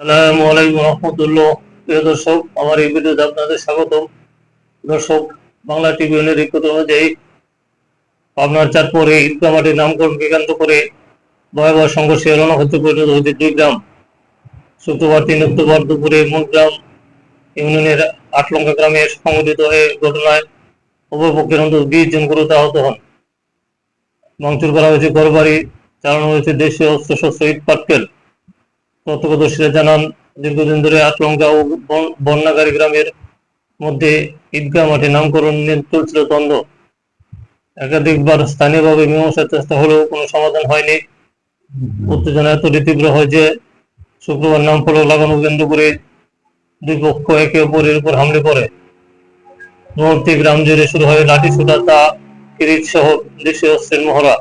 আসসালামু আলাইকুম রহমতুল্লাহ। প্রিয় দর্শক, আমার এই ভিডিওতে আপনাদের স্বাগতম। দর্শক, বাংলা টিভিএনের রিপোর্ট অনুযায়ী পাবনার চাঁদপুরে ঈদগাহ মাটির নামকরণকে কেন্দ্র করে ভয়াবহ সংঘর্ষে রণক্ষেত্রে পরিণত হয়েছে দুই গ্রাম। শুক্রবার তিন অক্টোবর দুপুরে মুনগ্রাম ইউনিয়নের আটলঙ্কা গ্রামে সংঘটিত হয়ে ঘটনায় উভয় পক্ষের অন্তত বিশ জন গুরুতর আহত হন। ভাঙচুর করা হয়েছে ঘরবাড়ি, চালানো হয়েছে দেশীয় অস্ত্র শস্ত্র ইট পাটকেল প্রত্যক্ষদর্শীরা জানান, দীর্ঘদিন ধরে আটলঙ্কা ও বন্যাগারী গ্রামের মধ্যে ঈদগাহ মাঠে নামকরণ নিয়ে চলছিল দ্বন্দ্ব। একাধিকবার স্থানীয়ভাবে মীমাংসার চেষ্টা হলেও কোনো সমাধান হয়নি। উত্তেজনা এতটাই তীব্র হয় যে শুক্রবার নাম ফলক লাগানো কেন্দ্র করে দুই পক্ষ একে অপরের উপর হামলে করে। মুহূর্তে গ্রাম জুড়ে শুরু হয় লাঠি ছোটা, তা কিরিট সহ দেশীয় অস্ত্রের মহড়া।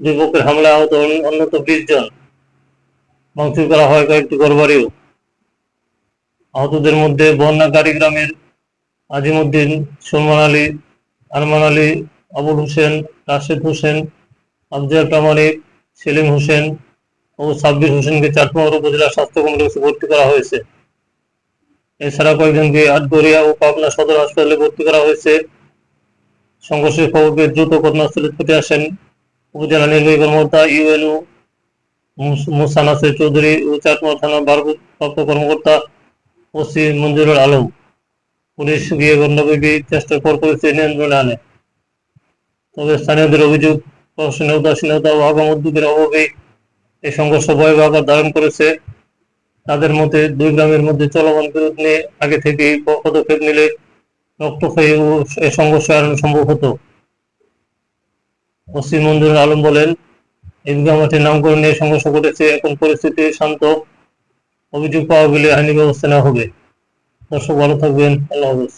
দুই পক্ষের হামলায় আহত হন অন্তত বিশ জন। ভাঙচুর করা হয় কয়েকটি ঘরবাড়িও আহতদের মধ্যে বন্যাগাড়ি গ্রামের আজিমুদ্দিন, সলমান আলী, আরমান আলী, আবুল হোসেন, রাশেদ হোসেন, আফজাল প্রামাণিক সেলিম হোসেন ও সাব্বির হোসেনকে চাটমোহর উপজেলা স্বাস্থ্য কমপ্লেক্সে ভর্তি করা হয়েছে। এছাড়া কয়েকজনকে আটগড়িয়া ও পাবনা সদর হাসপাতালে ভর্তি করা হয়েছে। সংঘর্ষের খবর পেয়ে দ্রুত ঘটনাস্থলে ছুটে আসেন উপজেলা নির্বাহী কর্মকর্তা ইউএনও মুসা নাসির চৌধুরী ও চাটমোহর থানার ভারপ্রাপ্ত কর্মকর্তা ওসি মঞ্জুরুল আলম। পুলিশ গিয়ে চেষ্টার পর নিয়ন্ত্রণে আনে। তবে স্থানীয়দের অভিযোগ প্রশাসনের ও উদ্যোগের অভাবে এই সংঘর্ষ ভয়াবহ ধারণ করেছে। তাদের মতে, দুই গ্রামের মধ্যে চলমান বিরোধ নিয়ে আগে থেকেই পদক্ষেপ নিলে রক্তক্ষয়ী ও এ সংঘর্ষ এড়ানো সম্ভব হতো। ওসি মঞ্জুরুল আলম বলেন ঈদগাহ মাঠে নামকরণ নিয়ে সংঘর্ষ ঘটেছে, এখন পরিস্থিতি শান্ত। অভিযোগ পাওয়া গেলে আইনি ব্যবস্থা নেওয়া হবে। দর্শক, ভালো থাকবেন। আল্লাহ হাফেজ।